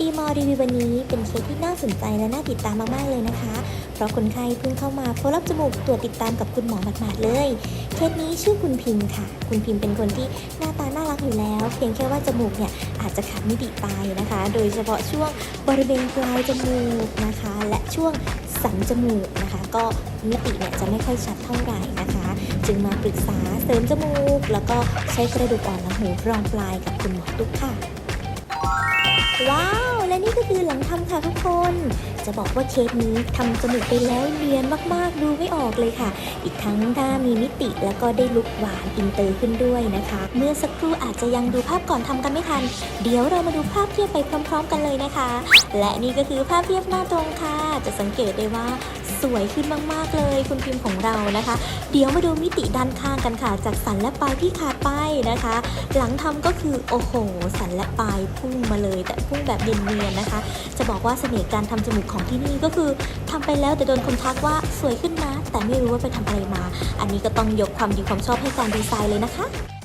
ดีมอรีวิววันนี้เป็นเคสที่น่าสนใจและน่าติดตามมาก ๆ เลยนะคะ เพราะคนไข้เพิ่งเข้ามาโฟลับจมูกตรวจติดตามกับคุณหมอหมาดๆเลย เคสนี้ชื่อคุณพิมพ์ค่ะ คุณพิมพ์เป็นคนที่หน้าตาน่ารักอยู่แล้ว เพียงแค่ว่าจมูกเนี่ยอาจจะขาดมิติไปนะคะ โดยเฉพาะช่วงบริเวณปลายจมูกนะคะ และช่วงสันจมูกนะคะ ก็มิติเนี่ยจะไม่ค่อยชัดเท่าไหร่นะคะ จึงมาปรึกษาเสริมจมูก แล้วก็ใช้กระดูกอ่อนและหูรองปลายกับคุณหมอตุ๊กค่ะ ว้าว ค่ะทุกคน จะบอกว่าเคสนี้ทำจมูกไปแล้วเนียนมากๆ อกเลยค่ะ อีกทั้งหน้ามีมิติแล้วก็ได้ลุกหวานอินเตอร์ขึ้นด้วยนะคะ เมื่อสักครู่อาจจะยังดูภาพก่อนทำกันไม่ทัน เดี๋ยวเรามาดูภาพเทียบไปพร้อม ๆ กันเลยนะคะ และนี่ก็คือภาพเทียบหน้าตรงค่ะ จะสังเกตได้ว่าสวยขึ้นมาก ๆ เลยคุณพิมพ์ของเรานะคะ เดี๋ยวมาดูมิติด้านข้างกันค่ะ จากสันและปลายที่ขาดไปนะคะ หลังทำก็คือโอ้โห สันและปลายพุ่งมาเลย แต่พุ่งแบบเนียนๆนะคะ จะบอกว่าเสน่ห์การทำจมูกของที่นี่ก็คือทำไปแล้วแต่โดนคนทักว่าสวยขึ้นนะแต่แต่ไม่รู้ว่าไปทำอะไรมา อันนี้ก็ต้องยกความดีความชอบให้การดีไซน์เลยนะคะ